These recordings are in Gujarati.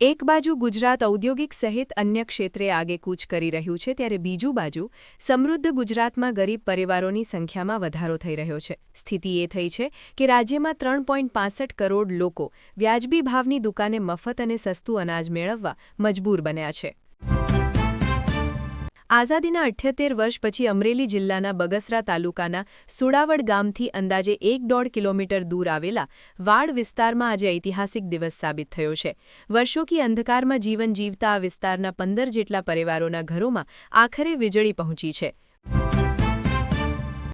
એક બાજુ ગુજરાત ઔદ્યોગિક સહિત અન્ય ક્ષેત્રે આગેકૂચ કરી રહ્યું છે ત્યારે બીજું બાજુ સમૃદ્ધ ગુજરાતમાં ગરીબ પરિવારોની સંખ્યામાં વધારો થઈ રહ્યો છે. સ્થિતિ એ થઈ છે કે રાજ્યમાં ત્રણ કરોડ લોકો વ્યાજબી ભાવની દુકાને મફત અને સસ્તું અનાજ મેળવવા મજબૂર બન્યા છે. આઝાદીના અઠ્યોતેર વર્ષ પછી અમરેલી જિલ્લાના બગસરા તાલુકાના સુડાવડ ગામથી અંદાજે એક દોઢ કિલોમીટર દૂર આવેલા વાડ વિસ્તારમાં આજે ઐતિહાસિક દિવસ સાબિત થયો છે. વર્ષોથી અંધકારમાં જીવન જીવતા આ વિસ્તારના પંદર જેટલા પરિવારોના ઘરોમાં આખરે વીજળી પહોંચી છે.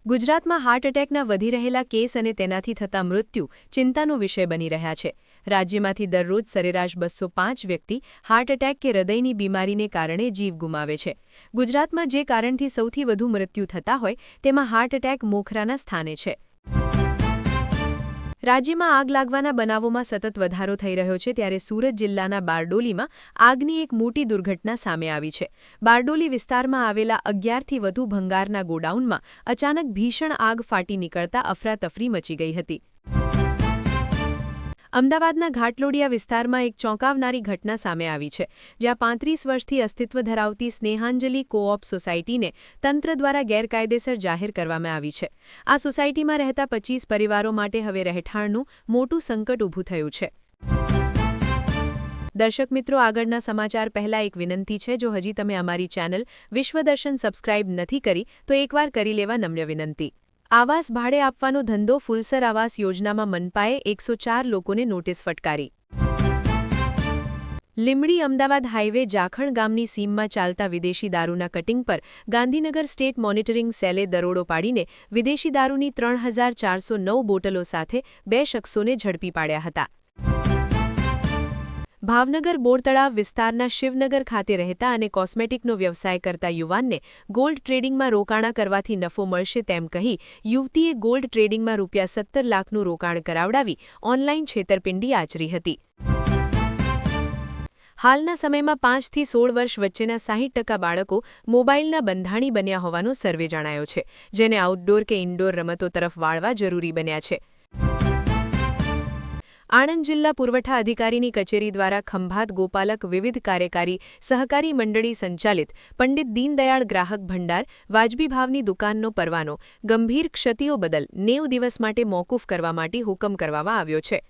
ગુજરાતમાં હાર્ટ એટેકના વધી રહેલા કેસ અને તેનાથી થતા મૃત્યુ ચિંતાનો વિષય બની રહ્યા છે. રાજ્યમાંથી દરરોજ સરેરાશ બસો પાંચ વ્યક્તિ હાર્ટ એટેક કે હૃદયની બીમારીને કારણે જીવ ગુમાવે છે. ગુજરાતમાં જે કારણથી સૌથી વધુ મૃત્યુ થતા હોય તેમાં હાર્ટ એટેક મોખરાના સ્થાને છે. રાજ્યમાં આગ લાગવાના બનાવોમાં સતત વધારો થઈ રહ્યો છે ત્યારે સુરત જિલ્લાના બારડોલીમાં આગની એક મોટી દુર્ઘટના સામે આવી છે. બારડોલી વિસ્તારમાં આવેલા અગિયારથી વધુ ભંગારના ગોડાઉનમાં અચાનક ભીષણ આગ ફાટી નીકળતા અફરાતફરી મચી ગઈ હતી. અમદાવાદના ઘાટલોડિયા વિસ્તારમાં એક ચોંકાવનારી ઘટના સામે આવી છે, જ્યાં પાંત્રીસ વર્ષથી અસ્તિત્વ ધરાવતી સ્નેહાંજલિ કોઓપ સોસાયટીને તંત્ર દ્વારા ગેરકાયદેસર જાહેર કરવામાં આવી છે. આ સોસાયટીમાં રહેતા પચીસ પરિવારો માટે હવે રહેઠાણનું મોટું સંકટ ઊભું થયું છે. દર્શક મિત્રો, આગળના સમાચાર પહેલા એક વિનંતી છે, જો હજી તમે અમારી ચેનલ વિશ્વદર્શન સબસ્ક્રાઇબ નથી કરી, તો એકવાર કરી લેવા નમ્ય વિનંતી. આવાસ ભાડે આપવાનો ધંધો ફુલસર આવાસ યોજનામાં મનપાએ એકસો ચાર લોકોને નોટિસ ફટકારી. લીમડી અમદાવાદ હાઇવે જાખણ ગામની સીમમાં ચાલતા વિદેશી દારૂના કટિંગ પર ગાંધીનગર સ્ટેટ મોનિટરિંગ સેલે દરોડો પાડીને વિદેશી દારૂની ત્રણ હજાર ચારસો નવ બોટલો સાથે બે શખ્સોને ઝડપી પાડ્યા હતા. ભાવનગર બોરતળાવ વિસ્તારના શિવનગર ખાતે રહેતા અને કોસ્મેટિકનો વ્યવસાય કરતા યુવાનને ગોલ્ડ ટ્રેડિંગમાં રોકાણા કરવાથી નફો મળશે તેમ કહી યુવતીએ ગોલ્ડ ટ્રેડિંગમાં રૂપિયા સત્તર લાખનું રોકાણ કરાવડાવી ઓનલાઈન છેતરપિંડી આચરી હતી. હાલના સમયમાં પાંચથી સોળ વર્ષ વચ્ચેના સાહીઠ ટકા બાળકો મોબાઈલના બંધાણી બન્યા હોવાનો સર્વે જણાયો છે, જેને આઉટડોર કે ઇન્ડોર રમતો તરફ વાળવા જરૂરી બન્યા છે. આણંદ જિલ્લા પુરવઠા અધિકારીની કચેરી દ્વારા ખંભાત ગોપાલક વિવિધ કાર્યકારી સહકારી મંડળી સંચાલિત પંડિત દીનદયાળ ગ્રાહક ભંડાર વાજબી ભાવની દુકાનનો પરવાનો ગંભીર ક્ષતિઓ બદલ નેવ દિવસ માટે મોકૂફ કરવા માટે હુકમ કરવામાં આવ્યો છે.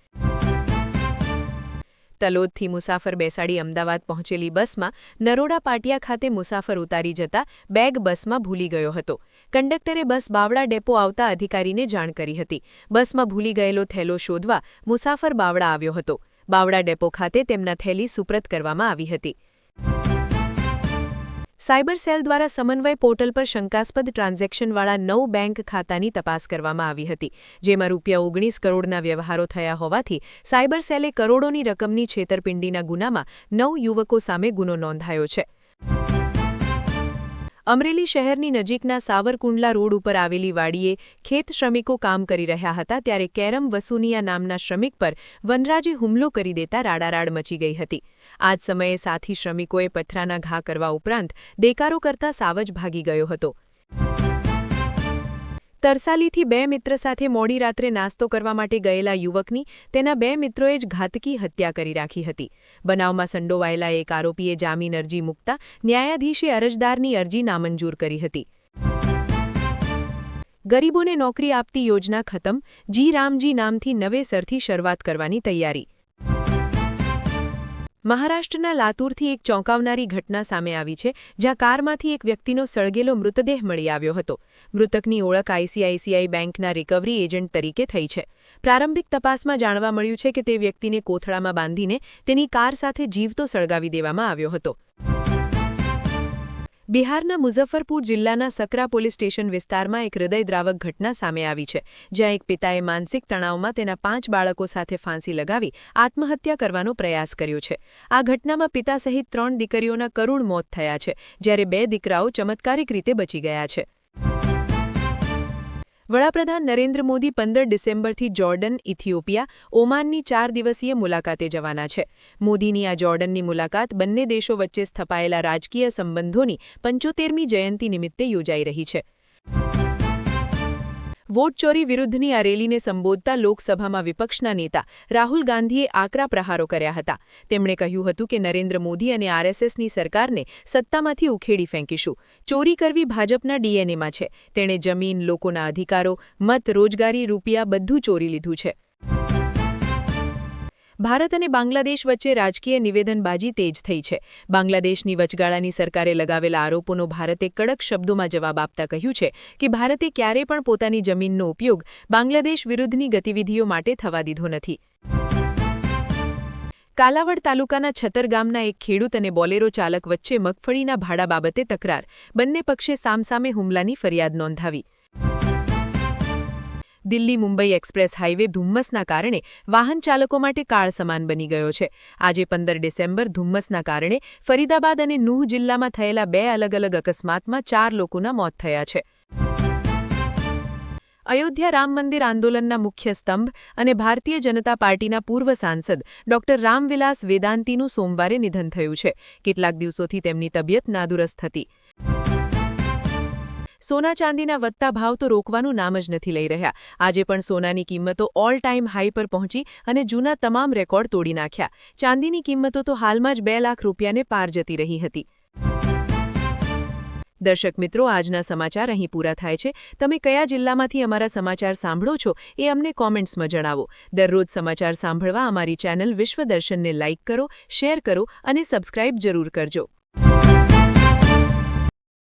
તલોદથી મુસાફર બેસાડી અમદાવાદ પહોંચેલી બસમાં નરોડા પાટિયા ખાતે મુસાફર ઉતારી જતા બેગ બસમાં ભૂલી ગયો હતો. કંડક્ટરે બસ બાવડા ડેપો આવતા અધિકારીને જાણ કરી હતી. બસમાં ભૂલી ગયેલો થેલો શોધવા મુસાફર બાવડા આવ્યો હતો. બાવડા ડેપો ખાતે તેમના થેલી સુપ્રત કરવામાં આવી હતી. સાયબર સેલ દ્વારા સમન્વય પોર્ટલ પર શંકાસ્પદ ટ્રાન્ઝેક્શનવાળા નવ બેંક ખાતાની તપાસ કરવામાં આવી હતી, જેમાં રૂપિયા ઓગણીસ કરોડના વ્યવહારો થયા હોવાથી સાયબર સેલે કરોડોની રકમની છેતરપિંડીના ગુનામાં નવ યુવકો સામે ગુનો નોંધાયો છે. અમરેલી શહેરની નજીકના સાવરકુંડલા રોડ ઉપર આવેલી વાડીએ ખેત શ્રમિકો કામ કરી રહ્યા હતા ત્યારે કેરમ વસુનિયા નામના શ્રમિક પર વનરાજે હુમલો કરી દેતા રાડારાડ મચી ગઈ હતી. આ જ સમયે સાથી શ્રમિકોએ પથરાના ઘા કરવા ઉપરાંત દેકારો કરતા સાવજ ભાગી ગયો હતો. તરસાલીથી બે મિત્ર સાથે મોડી રાત્રે નાસ્તો કરવા માટે ગયેલા યુવકની તેના બે મિત્રોએ જ ઘાતકી હત્યા કરી રાખી હતી. બનાવમાં સંડોવાયેલા એક આરોપીએ જામીન અરજી મૂકતા ન્યાયાધીશે અરજદારની અરજી નામંજૂર કરી હતી. ગરીબોને નોકરી આપતી યોજના ખતમ, જી રામજી નામથી નવેસરથી શરૂઆત કરવાની તૈયારી. મહારાષ્ટ્રના લાતુરથી એક ચોંકાવનારી ઘટના સામે આવી છે, જ્યાં કારમાંથી એક વ્યક્તિનો સળગેલો મૃતદેહ મળી આવ્યો હતો. મૃતકની ઓળખ આઈસીઆઈસીઆઈ બેંકના રિકવરી એજન્ટ તરીકે થઈ છે. પ્રારંભિક તપાસમાં જાણવા મળ્યું છે કે તે વ્યક્તિને કોથળામાં બાંધીને તેની કાર સાથે જીવતો સળગાવી દેવામાં આવ્યો હતો. બિહારના મુઝફ્ફરપુર જિલ્લાના સકરા પોલીસ સ્ટેશન વિસ્તારમાં એક હૃદયદ્રાવક ઘટના સામે આવી છે, જ્યાં એક પિતાએ માનસિક તણાવમાં તેના પાંચ બાળકો સાથે ફાંસી લગાવી આત્મહત્યા કરવાનો પ્રયાસ કર્યો છે. આ ઘટનામાં પિતા સહિત ત્રણ દીકરીઓના કરુણ મોત થયા છે, જ્યારે બે દીકરાઓ ચમત્કારિક રીતે બચી ગયા છે. વડાપ્રધાન નરેન્દ્ર મોદી પંદર ડિસેમ્બરથી જોર્ડન, ઇથિયોપિયા, ઓમાનની ચાર દિવસીય મુલાકાતે જવાના છે. મોદીની આ જોર્ડનની મુલાકાત બંને દેશો વચ્ચે સ્થપાયેલા રાજકીય સંબંધોની પંચોતેરમી જયંતિ નિમિત્તે યોજાઈ રહી છે. વોટ ચોરી વિરુદ્ધની આ રેલીને સંબોધતા લોકસભામાં વિપક્ષના નેતા રાહુલ ગાંધીએ આકરા પ્રહારો કર્યા હતા. તેમણે કહ્યું હતું કે નરેન્દ્ર મોદી અને આરએસએસની સરકારને સત્તામાંથી ઉખેડી ફેંકીશું. ચોરી કરવી ભાજપના ડીએનએમાં છે. તેણે જમીન, લોકોના અધિકારો, મત, રોજગારી, રૂપિયા બધું ચોરી લીધું છે. ભારત અને બાંગ્લાદેશ વચ્ચે રાજકીય નિવેદનબાજી તેજ થઈ છે. બાંગ્લાદેશની વચગાળાની સરકારે લગાવેલા આરોપોનો ભારતે કડક શબ્દોમાં જવાબ આપતા કહ્યું છે કે ભારતે ક્યારે પણ પોતાની જમીનનો ઉપયોગ બાંગ્લાદેશ વિરુદ્ધની ગતિવિધિઓ માટે થવા દીધો નથી. કાલાવડ તાલુકાના છતર ગામના એક ખેડૂત અને બોલેરો ચાલક વચ્ચે મગફળીના ભાડા બાબતે તકરાર. બંને પક્ષે સામસામે હુમલાની ફરિયાદ નોંધાવી. દિલ્હી મુંબઈ એક્સપ્રેસ હાઇવે ધુમ્મસના કારણે વાહન ચાલકો માટે કાળ સમાન બની ગયો છે. આજે પંદર ડિસેમ્બર ધુમ્મસના કારણે ફરીદાબાદ અને નુહ જિલ્લામાં થયેલા બે અલગ અલગ અકસ્માતમાં ચાર લોકોના મોત થયા છે. અયોધ્યા રામ મંદિર આંદોલનના મુખ્ય સ્તંભ અને ભારતીય જનતા પાર્ટીના પૂર્વ સાંસદ ડોક્ટર રામવિલાસ વેદાંતીનું સોમવારે નિધન થયું છે. કેટલાક દિવસોથી તેમની તબિયત નાદુરસ્ત હતી. સોના ચાંદીના વધતા ભાવ તો રોકવાનું નામ જ નથી લઈ રહ્યા. આજે પણ સોનાની કિંમતો ઓલ ટાઈમ હાઈ પર પહોંચી અને જૂના તમામ રેકોર્ડ તોડી નાખ્યા. ચાંદીની કિંમતો તો હાલમાં જ બે લાખ રૂપિયાને પાર જતી રહી હતી. દર્શક મિત્રો, આજના સમાચાર અહીં પૂરા થાય છે. તમે કયા જિલ્લામાંથી અમારા સમાચાર સાંભળો છો એ અમને કોમેન્ટ્સમાં જણાવો. દરરોજ સમાચાર સાંભળવા અમારી ચેનલ વિશ્વદર્શનને લાઇક કરો, શેર કરો અને સબસ્ક્રાઇબ જરૂર કરજો.